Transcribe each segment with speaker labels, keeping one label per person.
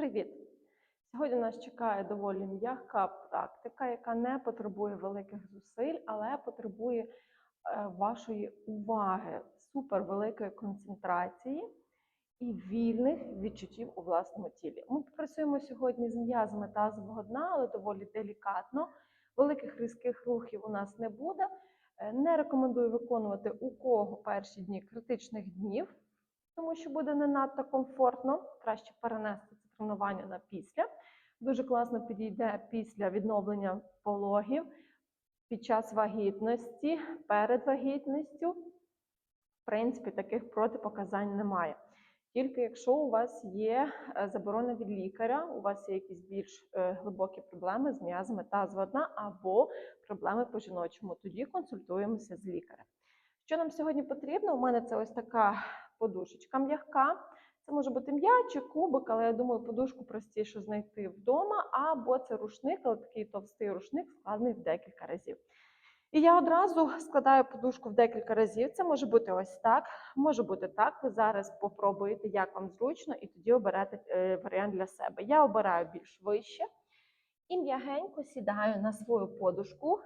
Speaker 1: Привіт! Сьогодні нас чекає доволі м'яка практика, яка не потребує великих зусиль, але потребує е, вашої уваги, супервеликої концентрації і вільних відчуттів у власному тілі. Ми працюємо сьогодні з м'язами тазового дна, але доволі делікатно. Великих різких рухів у нас не буде. Е, Не рекомендую виконувати у кого перші дні критичних днів, тому що буде не надто комфортно. Краще перенести тренування на після. Дуже класно підійде після відновлення пологів під час вагітності, перед вагітністю. В принципі, таких протипоказань немає. Тільки якщо у вас є е, заборона від лікаря, у вас є якісь більш е, глибокі проблеми з м'язами тазового дна або проблеми по жіночому, тоді консультуємося з лікарем. Що нам сьогодні потрібно? У мене це ось така подушечка м'яка. Це може бути м'яч чи кубик, але я думаю, подушку простіше знайти вдома, або це рушник, але такий товстий рушник, складений в декілька разів. І я одразу складаю подушку в декілька разів. Це може бути ось так, може бути так. Ви зараз попробуєте, як вам зручно, і тоді оберете е, варіант для себе. Я обираю більш вище і м'ягенько сідаю на свою подушку,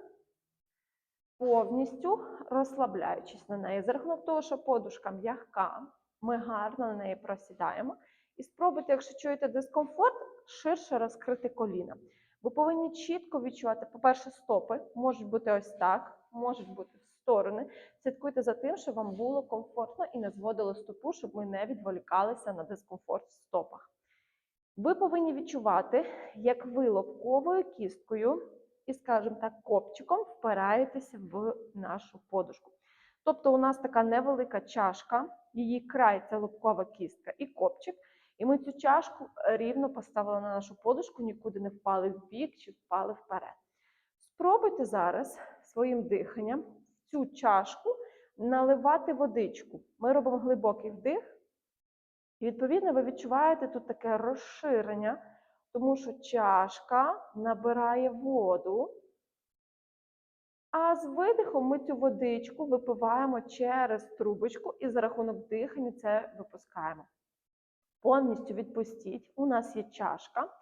Speaker 1: повністю розслабляючись на неї. За рахунок того, що подушка м'ягка, ми гарно на неї просідаємо. І спробуйте, якщо чуєте дискомфорт, ширше розкрити коліна. Ви повинні чітко відчувати, по-перше, стопи можуть бути ось так, можуть бути в сторони. Слідкуйте за тим, щоб вам було комфортно і не зводило стопу, щоб ми не відволікалися на дискомфорт в стопах. Ви повинні відчувати, як ви лобковою кісткою і, скажімо так, копчиком впираєтеся в нашу подушку. Тобто у нас така невелика чашка, її край це лобкова кістка і копчик. І ми цю чашку рівно поставили на нашу подушку, нікуди не впали в бік чи впали вперед. Спробуйте зараз своїм диханням в цю чашку наливати водичку. Ми робимо глибокий вдих. І відповідно ви відчуваєте тут таке розширення, тому що чашка набирає воду. А з видихом ми цю водичку випиваємо через трубочку і за рахунок дихання це випускаємо. Повністю відпустіть. У нас є чашка.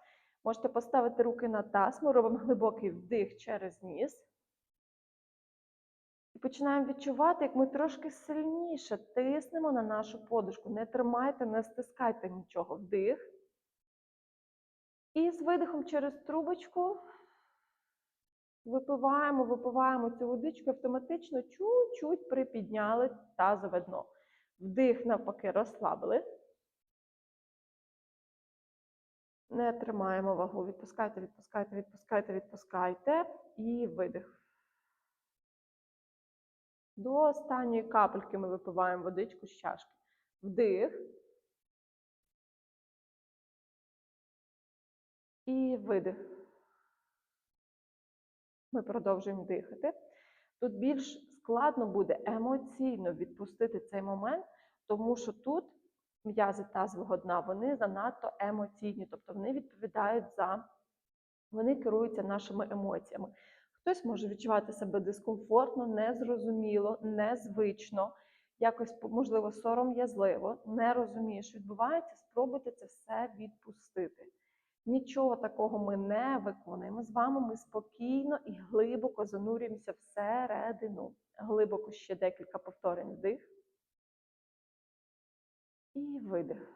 Speaker 1: Можете поставити руки на таз. Ми робимо глибокий вдих через ніс. І починаємо відчувати, як ми трошки сильніше тиснемо на нашу подушку. Не тримайте, не стискайте нічого. Вдих. І з видихом через трубочку випиваємо, випиваємо цю водичку, автоматично чуть-чуть припідняли тазове дно. Вдих, навпаки, розслабили. Не тримаємо вагу. Відпускайте, відпускайте, відпускайте, відпускайте. І видих. До останньої капельки ми випиваємо водичку з чашки. Вдих. І видих. Ми продовжуємо дихати. Тут більш складно буде емоційно відпустити цей момент, тому що тут м'язи тазового дна, вони занадто емоційні, тобто вони відповідають за, вони керуються нашими емоціями. Хтось може відчувати себе дискомфортно, незрозуміло, незвично, якось, можливо, сором'язливо, не розуміє, що відбувається, спробуйте це все відпустити. Нічого такого ми не виконуємо з вами. Ми спокійно і глибоко занурюємося всередину. Глибоко ще декілька повторень вдих. І видих.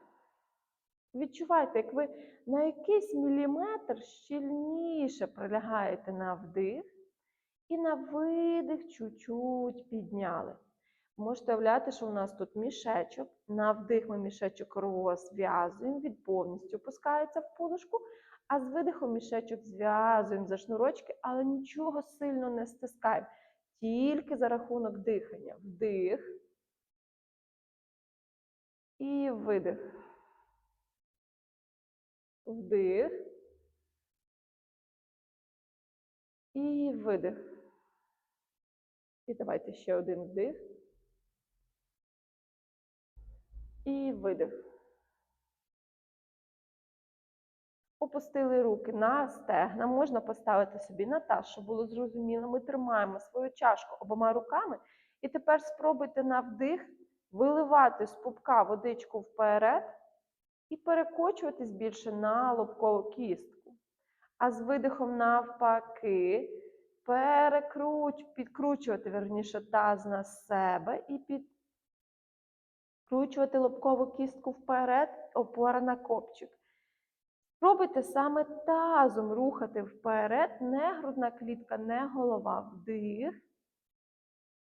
Speaker 1: Відчувайте, як ви на якийсь міліметр щільніше прилягаєте на вдих і на видих чуть-чуть підняли. Можете уявляти, що у нас тут мішечок. На вдих ми мішечок розв'язуємо, він повністю опускається в подушку, а з видихом мішечок зв'язуємо за шнурочки, але нічого сильно не стискаємо. Тільки за рахунок дихання. Вдих. І видих. Вдих. І видих. І давайте ще один вдих. І видих. Опустили руки на стегна. Можна поставити собі на таз, щоб було зрозуміло. Ми тримаємо свою чашку обома руками. І тепер спробуйте на вдих виливати з пупка водичку вперед І перекочуватись більше на лобкову кістку. А з видихом навпаки, перекруч, підкручувати, верніше, таз на себе і підкручувати лобкову кістку вперед, опора на копчик. Спробуйте саме тазом рухати вперед, не грудна клітка, не голова. Вдих.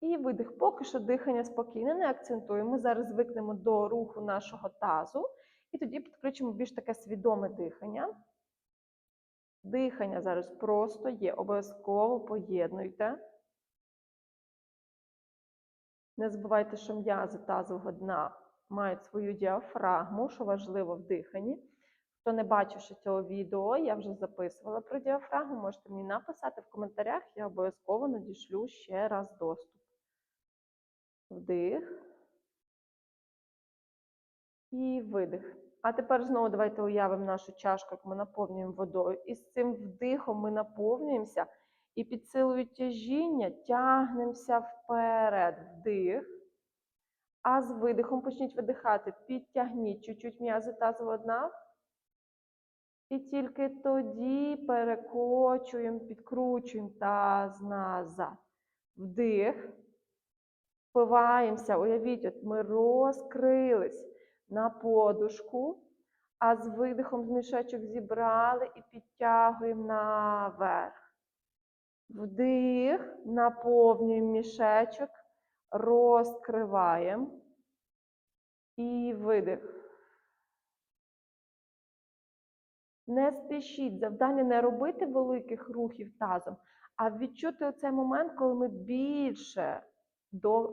Speaker 1: І видих. Поки що дихання спокійне, не акцентуємо. Зараз звикнемо до руху нашого тазу. І тоді підключимо більш таке свідоме дихання. Дихання зараз просто є. Обов'язково поєднуйте. Не забувайте, що м'язи тазового дна мають свою діафрагму, що важливо в диханні. Хто не бачив ще цього відео, я вже записувала про діафрагму, можете мені написати в коментарях, я обов'язково надішлю ще раз доступ. Вдих. І видих. А тепер знову давайте уявимо нашу чашку, як ми наповнюємо водою. І з цим вдихом ми наповнюємося і під силою тяжіння тягнемося вперед. Вдих. А з видихом почніть видихати. Підтягніть чуть-чуть м'язи тазового дна. І тільки тоді перекочуємо, підкручуємо таз назад. Вдих. Впиваємося. Уявіть, от ми розкрились на подушку, а з видихом з мішечок зібрали і підтягуємо наверх. Вдих, наповнюємо мішечок, розкриваємо. І видих. Не спішіть, завдання не робити великих рухів тазом, а відчути оцей момент, коли ми більше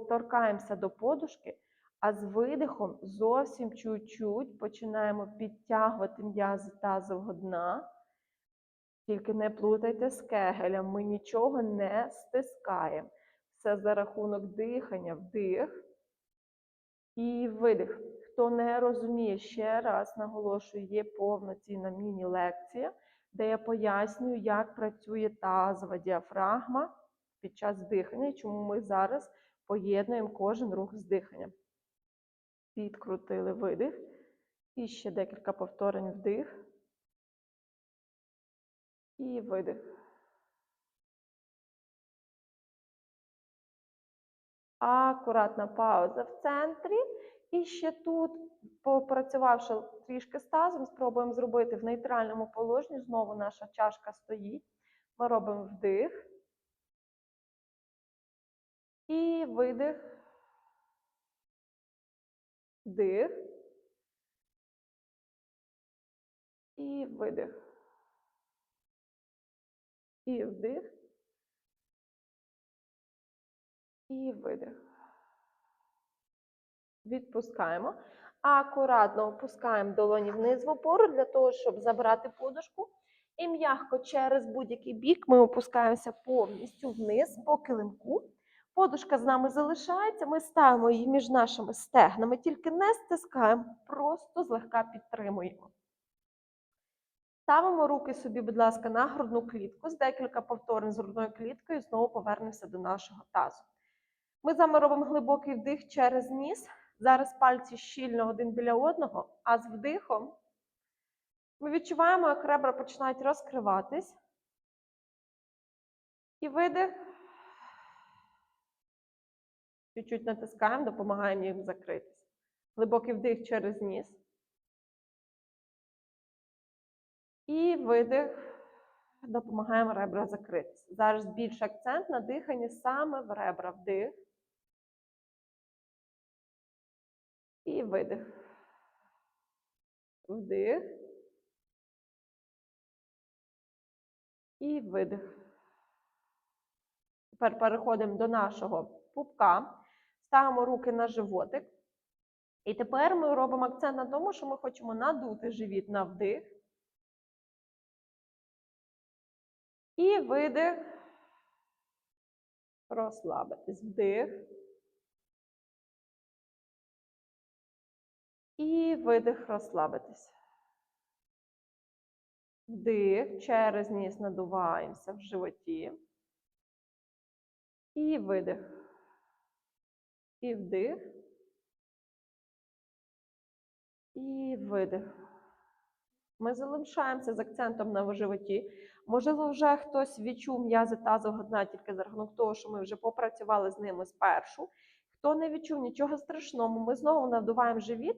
Speaker 1: торкаємося до подушки, а з видихом зовсім чуть-чуть починаємо підтягувати м'язи тазового дна. Тільки не плутайте з кегелем, ми нічого не стискаємо. Все за рахунок дихання, вдих і видих. Хто не розуміє, ще раз наголошую, є повноцінна міні-лекція, де я пояснюю, як працює тазова діафрагма під час дихання і чому ми зараз поєднуємо кожен рух з диханням. Підкрутили видих. І ще декілька повторень вдих. І видих. Акуратна пауза в центрі. І ще тут, попрацювавши трішки з тазом, спробуємо зробити в нейтральному положенні. Знову наша чашка стоїть. Ми робимо вдих. І видих. Вдих. І видих. І вдих. І видих. Відпускаємо. Акуратно опускаємо долоні вниз в опору для того, щоб забрати подушку. І м'ягко через будь-який бік ми опускаємося повністю вниз по килимку. Подушка з нами залишається, ми ставимо її між нашими стегнами, тільки не стискаємо, просто злегка підтримуємо. Ставимо руки собі, будь ласка, на грудну клітку з декілька повторень з грудною кліткою, знову повернемося до нашого тазу. Ми з робимо глибокий вдих через ніс. Зараз пальці щільно один біля одного, а з вдихом ми відчуваємо, як ребра починають розкриватись. І видих. Чуть-чуть натискаємо, допомагаємо їм закритись. Глибокий вдих через ніс. І видих. Допомагаємо ребра закритись. Зараз більш акцент на диханні саме в ребра. Вдих. І видих. Вдих. І видих. Тепер переходимо до нашого пупка. Ставимо руки на животик. І тепер ми робимо акцент на тому, що ми хочемо надути живіт на вдих. І видих. Розслабитись. Вдих. І видих, розслабитись. Вдих. Через ніс надуваємося в животі. І видих. І вдих. І видих. Ми залишаємося з акцентом на животі. Можливо, вже хтось відчув м'язи тазового дна тільки за рахунок того, що ми вже попрацювали з ними спершу. Хто не відчув нічого страшного, ми знову надуваємо живіт,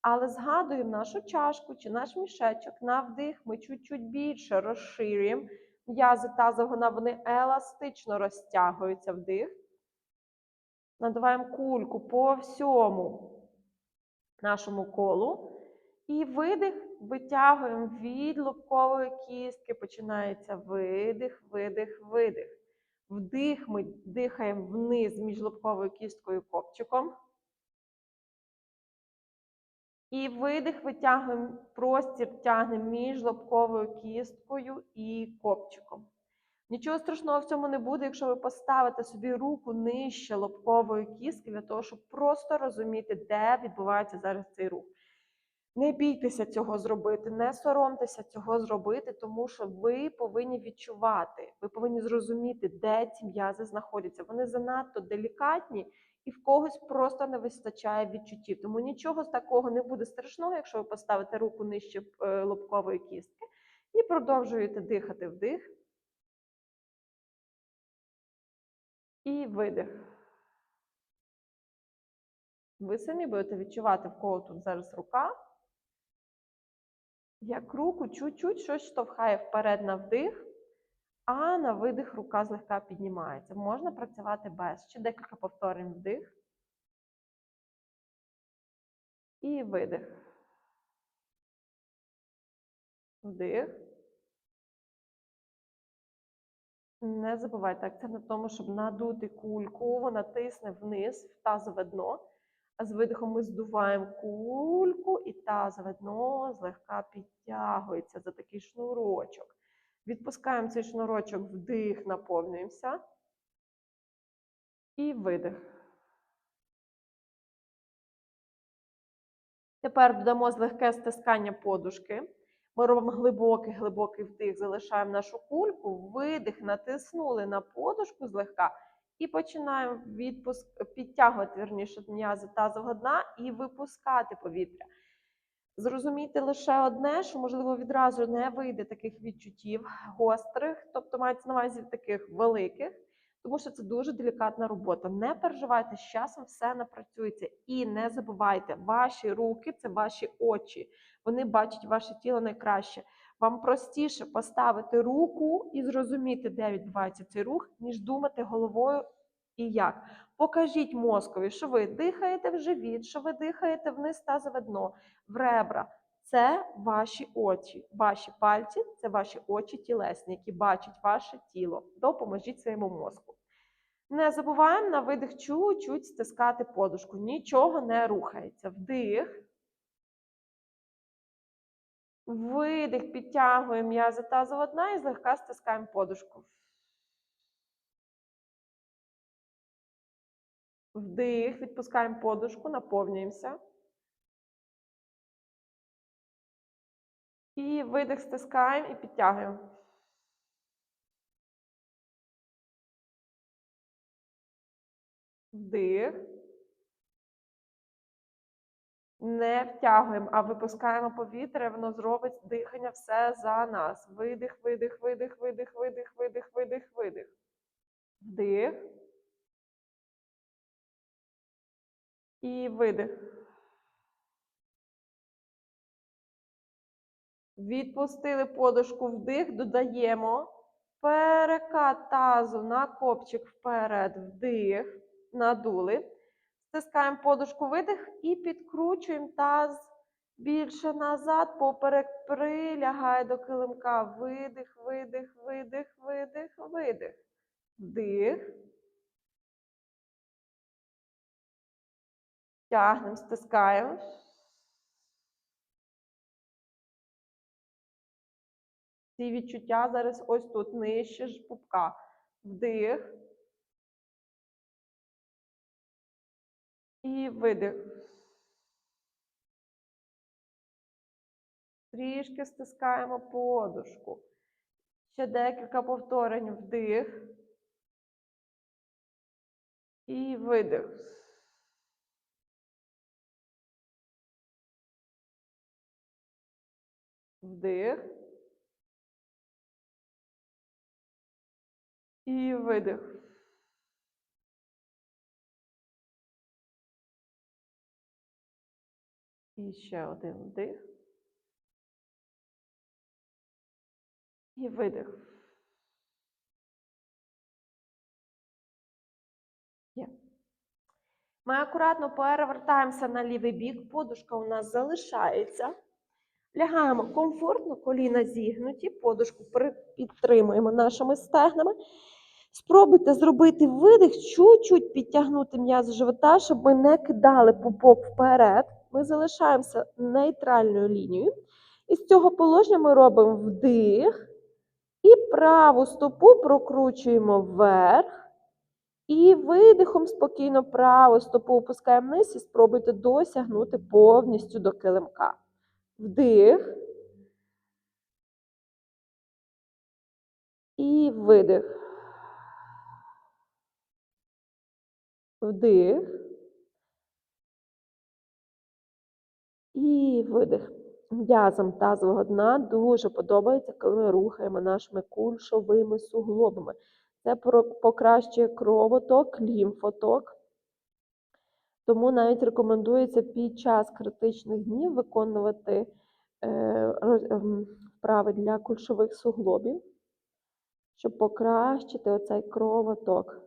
Speaker 1: але згадуємо нашу чашку чи наш мішечок на вдих. Ми чуть-чуть більше розширюємо. М'язи тазового дна, вони еластично розтягуються вдих. Надуваємо кульку по всьому нашому колу. І видих витягуємо від лобкової кістки. Починається видих, видих, видих. Вдих ми дихаємо вниз між лобковою кісткою і копчиком. І видих витягуємо простір, тягнемо між лобковою кісткою і копчиком. Нічого страшного в цьому не буде, якщо ви поставите собі руку нижче лобкової кістки, для того, щоб просто розуміти, де відбувається зараз цей рух. Не бійтеся цього зробити, не соромтеся цього зробити, тому що ви повинні відчувати, ви повинні зрозуміти, де ці м'язи знаходяться. Вони занадто делікатні і в когось просто не вистачає відчуттів. Тому нічого з такого не буде страшного, якщо ви поставите руку нижче е, лобкової кістки і продовжуєте дихати вдих. І видих. Ви самі будете відчувати, в кого тут зараз рука. Як руку чуть-чуть щось штовхає вперед на вдих, а на видих рука злегка піднімається. Можна працювати без. Ще декілька повторень вдих. І видих. Вдих. Не забувайте акцент на тому, щоб надути кульку, вона тисне вниз в тазове дно. А з видихом ми здуваємо кульку, і тазове дно злегка підтягується за такий шнурочок. Відпускаємо цей шнурочок, вдих, наповнюємося. І видих. Тепер додамо злегке стискання подушки. Ми робимо глибокий глибокий вдих, залишаємо нашу кульку, видих, натиснули на подушку злегка. І починаємо відпуск... підтягувати верніше м'язи тазового дна і випускати повітря. Зрозумійте лише одне, що, можливо, відразу не вийде таких відчуттів гострих, тобто мається на увазі таких великих, тому що це дуже делікатна робота. Не переживайте, з часом все напрацюється. І не забувайте, ваші руки це ваші очі. Вони бачать ваше тіло найкраще. Вам простіше поставити руку і зрозуміти, де відбувається цей рух, ніж думати головою і як. Покажіть мозкові, що ви дихаєте в живіт, що ви дихаєте вниз тазове дно, в ребра. Це ваші очі. Ваші пальці це ваші очі тілесні, які бачать ваше тіло. Допоможіть своєму мозку. Не забуваємо на видих чуть-чуть стискати подушку. Нічого не рухається. Вдих. Видих, підтягуємо м'язи тазового дна і злегка стискаємо подушку. Вдих, відпускаємо подушку, наповнюємося. І видих стискаємо і підтягуємо. Вдих. Не втягуємо, а випускаємо повітря, воно зробить дихання все за нас. Видих, видих, видих, видих, видих, видих, видих, видих. Вдих. І видих. Відпустили подушку вдих, додаємо перекат тазу на копчик вперед, вдих, надули. Стискаємо подушку видих і підкручуємо таз більше назад, поперек прилягає до килимка. Видих, видих, видих, видих, видих. Вдих. Тягнемо, стискаємо. Ці відчуття зараз ось тут нижче ж пупка. Вдих. І видих. Трішки стискаємо подушку. Ще декілька повторень вдих. І видих. Вдих. І видих. І ще один вдих. І видих. Ми акуратно перевертаємося на лівий бік, подушка у нас залишається. Лягаємо комфортно, коліна зігнуті, подушку підтримуємо нашими стегнами. Спробуйте зробити видих, чуть-чуть підтягнути м'яз живота, щоб ми не кидали пупок вперед. Ми залишаємося нейтральною лінією. І з цього положення ми робимо вдих і праву стопу прокручуємо вверх. І видихом спокійно праву стопу опускаємо вниз і спробуйте досягнути повністю до килимка. Вдих. І видих. Вдих. І видих. М'язам тазового дна дуже подобається, коли ми рухаємо нашими кульшовими суглобами. Це покращує кровоток, лімфоток. Тому навіть рекомендується під час критичних днів виконувати е, ем, вправи для кульшових суглобів, щоб покращити оцей кровоток.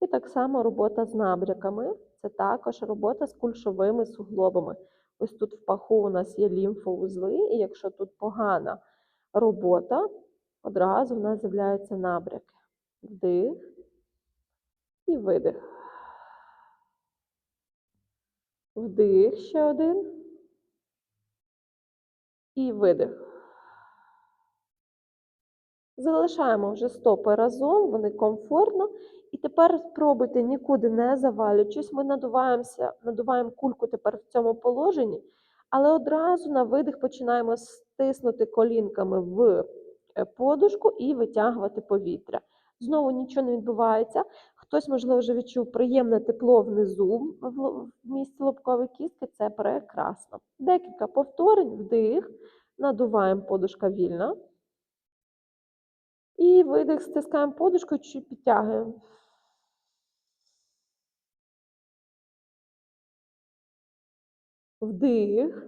Speaker 1: І так само робота з набряками. Це також робота з кульшовими суглобами. Ось тут в паху у нас є лімфовузли, і якщо тут погана робота, одразу в нас з'являються набряки. Вдих і видих. Вдих ще один. І видих. Залишаємо вже стопи разом, вони комфортно. І тепер спробуйте нікуди не завалюючись. Ми надуваємося, надуваємо кульку тепер в цьому положенні, але одразу на видих починаємо стиснути колінками в е, подушку і витягувати повітря. Знову нічого не відбувається. Хтось, можливо, вже відчув приємне тепло внизу в місці лобкової кістки. Це прекрасно. Декілька повторень, вдих, надуваємо подушка вільна. І видих, стискаємо подушку, чуть підтягуємо. Вдих.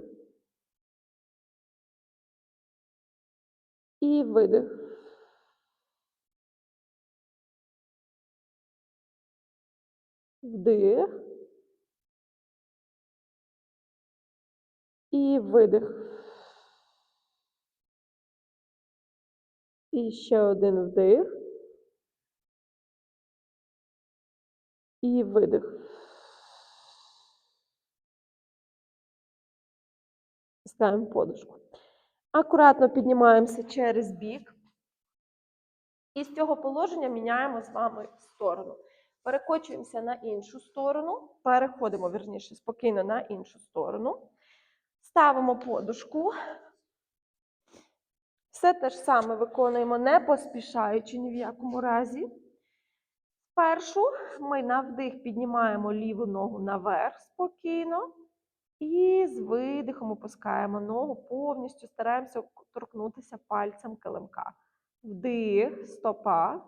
Speaker 1: І видих. Вдих. І видих. І ще один вдих. І видих. Ставимо подушку. Акуратно піднімаємося через бік. І з цього положення міняємо з вами сторону. Перекочуємося на іншу сторону, переходимо, вірніше, спокійно на іншу сторону. Ставимо подушку. Все те ж саме виконуємо, не поспішаючи ні в якому разі. Спершу ми на вдих піднімаємо ліву ногу наверх спокійно. І з видихом опускаємо ногу, повністю стараємося торкнутися пальцем килимка. Вдих, стопа.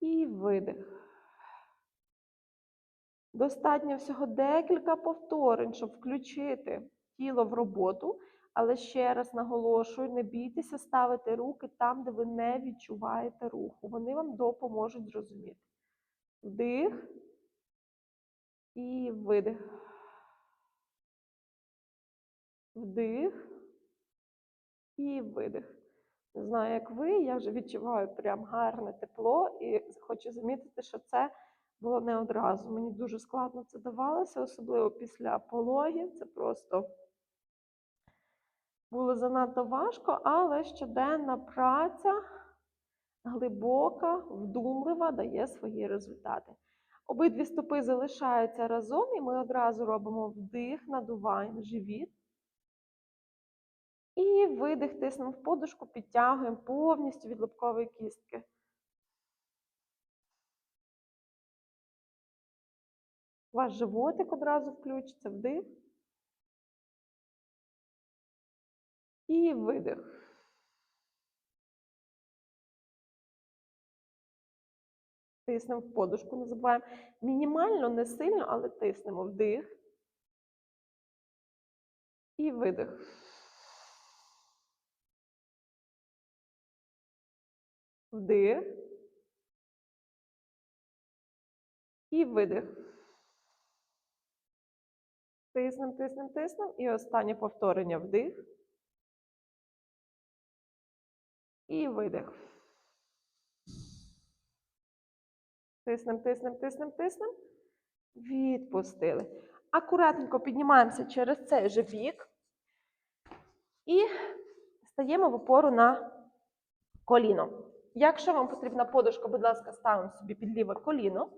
Speaker 1: І видих. Достатньо всього декілька повторень, щоб включити тіло в роботу. Але ще раз наголошую, не бійтеся ставити руки там, де ви не відчуваєте руху. Вони вам допоможуть зрозуміти. Вдих і видих. Вдих і видих. Не знаю, як ви, я вже відчуваю прям гарне тепло і хочу замітити, що це було не одразу. Мені дуже складно це давалося, особливо після пологів. Це просто було занадто важко, але щоденна праця глибока, вдумлива, дає свої результати. Обидві стопи залишаються разом, і ми одразу робимо вдих, надуваємо живіт. І видих, тиснемо в подушку, підтягуємо повністю від лобкової кістки. Ваш животик одразу включиться, вдих. І видих. Тиснемо в подушку, не забуваємо. Мінімально, не сильно, але тиснемо вдих. І видих. Вдих. І видих. Тиснем, тиснем, тиснем. І останнє повторення вдих. І видих. Тиснем, тиснем, тиснем, тиснем. Відпустили. Акуратненько піднімаємося через цей же бік. І стаємо в опору на коліно. Якщо вам потрібна подушка, будь ласка, ставимо собі під ліве коліно,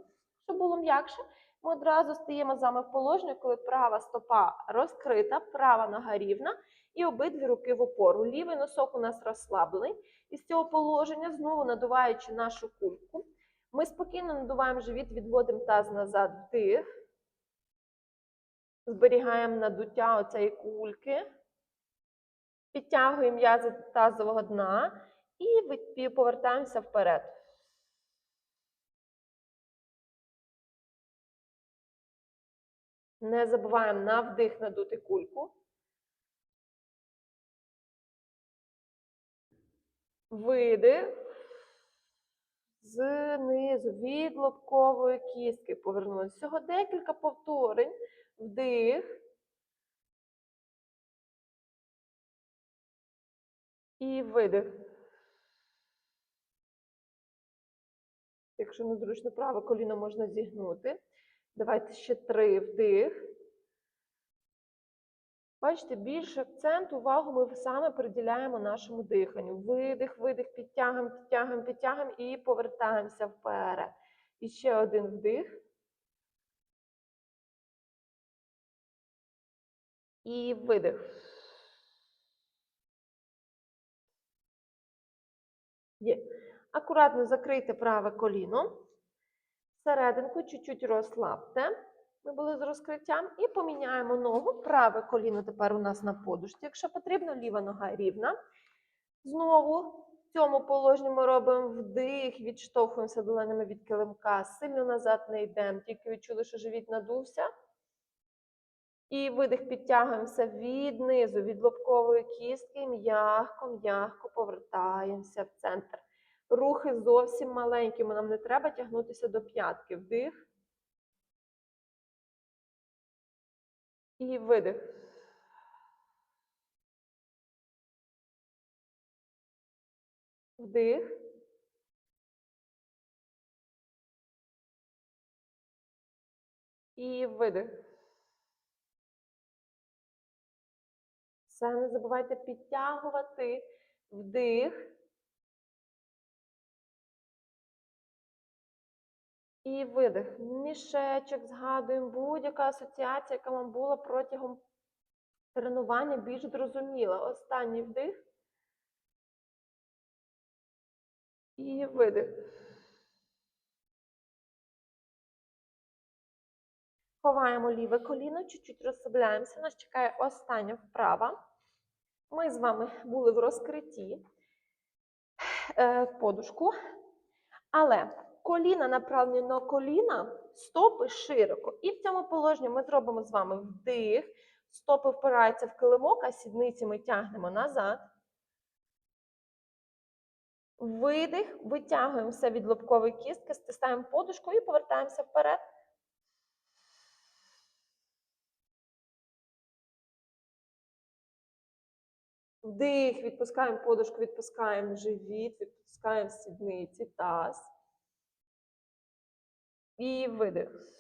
Speaker 1: щоб було м'якше. Ми одразу стаємо з вами в положення, коли права стопа розкрита, права нога рівна і обидві руки в опору. Лівий носок у нас розслаблений. І з цього положення, знову надуваючи нашу кульку, ми спокійно надуваємо живіт, відводимо таз назад, вдих. Зберігаємо надуття оцеї кульки. Підтягуємо м'язи тазового дна і повертаємося вперед. Не забуваємо на вдих надути кульку. Видих. Знизу від лобкової кістки повернулися. Всього декілька повторень. Вдих. І видих. Якщо незручно праве коліно можна зігнути. Давайте ще три вдих. Бачите, більше акцент, увагу ми саме приділяємо нашому диханню. Видих, видих, підтягуємо, підтягуємо, підтягуємо і повертаємося вперед. І ще один вдих. І видих. Є. Акуратно закрийте праве коліно. Серединку чуть-чуть розслабте. Ми були з розкриттям. І поміняємо ногу. Праве коліно тепер у нас на подушці. Якщо потрібно, ліва нога рівна. Знову в цьому положенні ми робимо вдих, відштовхуємося доленями від килимка. Сильно назад не йдемо, тільки відчули, що живіт надувся. І видих підтягуємося від низу, від лобкової кістки, м'ягко, м'ягко повертаємося в центр. Рухи зовсім маленькими, нам не треба тягнутися до п'ятки. Вдих. І видих. Вдих. І видих. Все, не забувайте підтягувати вдих. І видих. Мішечок, згадуємо будь-яка асоціація, яка вам була протягом тренування, більш зрозуміла. Останній вдих. І видих. Ховаємо ліве коліно, чуть-чуть розслабляємося. Нас чекає остання вправа. Ми з вами були в розкритті е, подушку. Але коліна направлені на коліна, стопи широко. І в цьому положенні ми зробимо з вами вдих. Стопи впираються в килимок, а сідниці ми тягнемо назад. Видих, витягуємося від лобкової кістки, стискаємо подушку і повертаємося вперед. Вдих, відпускаємо подушку, відпускаємо живіт, відпускаємо сідниці, таз. І видих.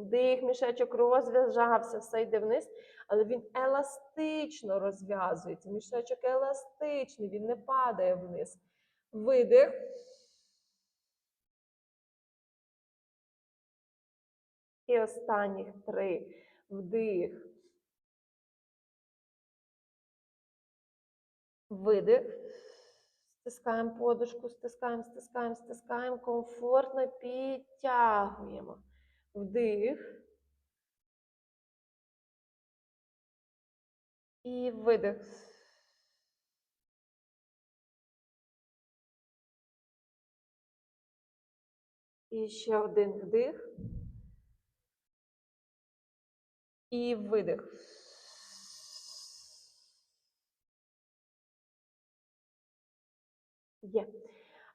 Speaker 1: Вдих, мішечок розв'язався, все йде вниз, але він еластично розв'язується. Мішечок еластичний, він не падає вниз. Видих. І останніх три. Вдих. Видих. Стискаємо подушку, стискаємо, стискаємо, стискаємо. Комфортно підтягуємо. Вдих. І видих. І ще один вдих. І видих. Є.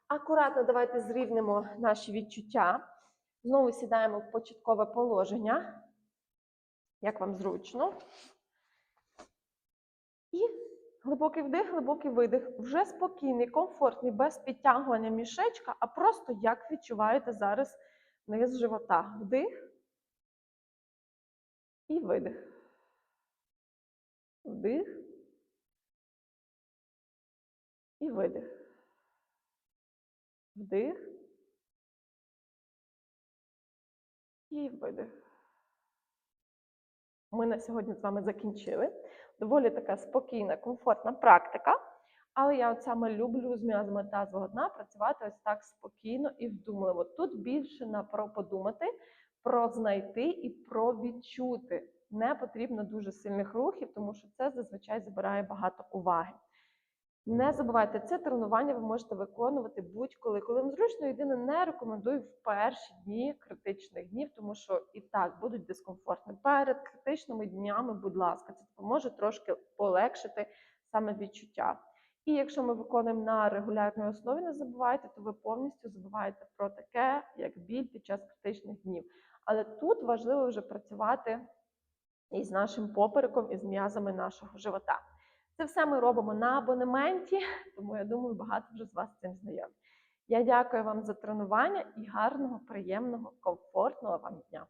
Speaker 1: Акуратно давайте зрівнемо наші відчуття. Знову сідаємо в початкове положення. Як вам зручно. І глибокий вдих, глибокий видих. Вже спокійний, комфортний, без підтягування мішечка, а просто як відчуваєте зараз низ живота. Вдих і видих. Вдих і видих. Вдих. І видих. Ми на сьогодні з вами закінчили. Доволі така спокійна, комфортна практика. Але я от саме люблю з м'язами тазового дна працювати ось так спокійно і вдумливо. Тут більше на про подумати, про знайти і про відчути. Не потрібно дуже сильних рухів, тому що це зазвичай забирає багато уваги. Не забувайте, це тренування ви можете виконувати будь-коли. Коли вам зручно, єдине не рекомендую в перші дні критичних днів, тому що і так будуть дискомфортні. Перед критичними днями, будь ласка, це допоможе трошки полегшити саме відчуття. І якщо ми виконуємо на регулярній основі, не забувайте, то ви повністю забуваєте про таке, як біль під час критичних днів. Але тут важливо вже працювати із нашим попереком, із м'язами нашого живота. Це все ми робимо на абонементі, тому я думаю, багато вже з вас цим знайомі. Я дякую вам за тренування і гарного, приємного, комфортного вам дня.